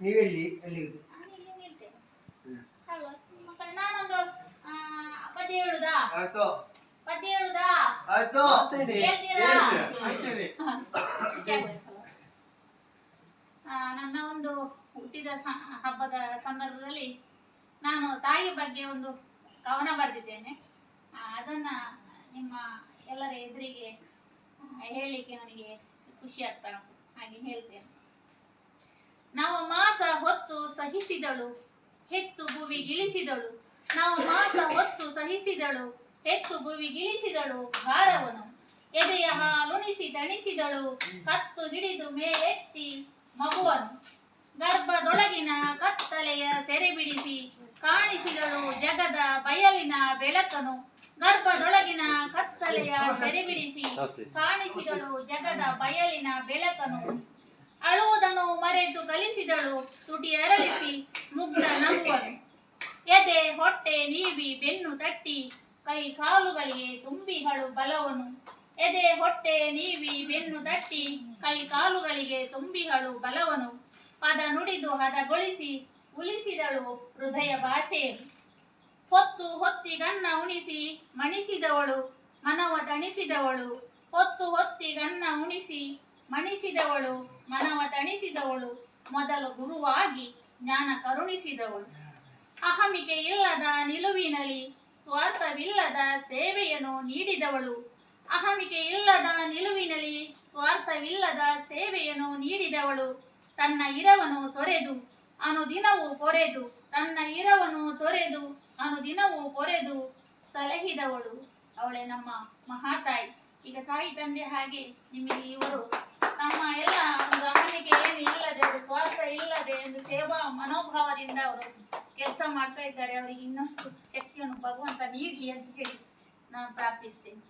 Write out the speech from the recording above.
ನೀವೆಲ್ಲಿ ಅಲ್ಲಿ ಆಯ್ತು. ಆಯ್ತು. ನನ್ನ ಒಂದು ಹುಟ್ಟಿದ ಸ- ಹಬ್ಬದ ಸಂದರ್ಭದಲ್ಲಿ ನಾನು ತಾಯಿ ಬಗ್ಗೆ ಒಂದು ಕವನ ಬರೆದಿದ್ದೇನೆ. ಅದನ್ನ ನಿಮ್ಮ ಎಲ್ಲರ ಎದುರಿಗೆ ಹೇಳಲಿಕ್ಕೆ ನನಗೆ ಖುಷಿ ಆಗ್ತಾ ಉಂಟು ಹಾಗೆ ಹೇಳ್ತೇನೆ. ಸಹಿಸಿದಳು. ಹೆತ್ತು ಭುವಿಗಿಳಿಸಿದಳು ನಾವು ಮಾಸ ಹೊತ್ತು ಸಹಿಸಿದಳು. ಹೆತ್ತು ಭುವಿಗಿಳಿಸಿದಳು ಭಾರವನು. ಎದೆಯ ಹಾಲುಣಿಸಿ ತಣಿಸಿದಳು ಕತ್ತು ಹಿಡಿದು ಮೇಲೆತ್ತಿ ಮಗುವನು. ಗರ್ಭದೊಳಗಿನ ಕತ್ತಲೆಯ ಸೆರೆ ಬಿಡಿಸಿ ಕಾಣಿಸಿದಳು ಜಗದ ಬಯಲಿನ ಬೆಳಕನು. ಗರ್ಭದೊಳಗಿನ ಕತ್ತಲೆಯ ಸೆರೆ ಬಿಡಿಸಿ ಕಾಣಿಸಿದಳು ಜಗದ ಬಯಲಿನ ಬೆಳಕನು. ಅಳುವುದನ್ನು ಮರೆತು ಕಲಿಸಿದಳು. ತುಟಿ ಅರಳಿಸಿ ಮುಗ್ಧ ನಗುವನು ಎದೆ ಹೊಟ್ಟೆ ನೀವಿ ಬೆನ್ನು ತಟ್ಟಿ, ಕೈ ಕಾಲುಗಳಿಗೆ ತುಂಬಿಹಳು ಬಲವನು. ಎದೆ ಹೊಟ್ಟೆ ನೀವಿ ಬೆನ್ನು ತಟ್ಟಿ, ಕೈ ಕಾಲುಗಳಿಗೆ ತುಂಬಿಹಳು ಬಲವನು. ಪದ ನುಡಿದು ಹದಗೊಳಿಸಿ ಉಳಿಸಿದಳು ಹೃದಯ ಭಾಷೆ. ಹೊತ್ತು ಹೊತ್ತಿ ಗನ್ನ ಉಣಿಸಿ, ಮಣಿಸಿದವಳು ಮನವ ತಣಿಸಿದವಳು. ಹೊತ್ತು ಗನ್ನ ಉಣಿಸಿ, ಮಣಿಸಿದವಳು ಮನವ ತಣಿಸಿದವಳು. ಮೊದಲು ಗುರುವಾಗಿ ಜ್ಞಾನ ಕರುಣಿಸಿದವಳು. ಅಹಮಿಕೆ ಇಲ್ಲದ ನಿಲುವಿನಲ್ಲಿ ಸ್ವಾರ್ಥವಿಲ್ಲದ ಸೇವೆಯನ್ನು ನೀಡಿದವಳು. ಅಹಮಿಕೆ ಇಲ್ಲದ ನಿಲುವಿನಲ್ಲಿ ಸ್ವಾರ್ಥವಿಲ್ಲದ ಸೇವೆಯನ್ನು ನೀಡಿದವಳು. ತನ್ನ ಇರವನ್ನು ತೊರೆದು ಅನುದಿನವೂ ಪೊರೆದು ತನ್ನ ಇರವನ್ನು ತೊರೆದು ಅನುದಿನವೂ ಪೊರೆದು ಸಲಹಿದವಳು ಅವಳೇ ನಮ್ಮ ಮಹಾತಾಯಿ. ಈಗ ತಾಯಿ ತಂದೆ ಹಾಗೆ ನಿಮಗೆ ಇವರು. ತಮ್ಮ ಎಲ್ಲ ಒಂದು ಅಹಮಿಕೆ ಏನು ಇಲ್ಲದೆ ಸ್ವಾರ್ಥ ಇಲ್ಲದೆ, ಒಂದು ಸೇವಾ ಮನೋಭಾವದಿಂದ ಅವರು ಕೆಲಸ ಮಾಡ್ತಾ ಇದ್ದಾರೆ ಅವರಿಗೆ ಇನ್ನಷ್ಟು ಶಕ್ತಿಯನ್ನು ಭಗವಂತ ನೀಡಿ ಅಂತ ಹೇಳಿ ನಾನು ಪ್ರಾರ್ಥಿಸ್ತೇನೆ.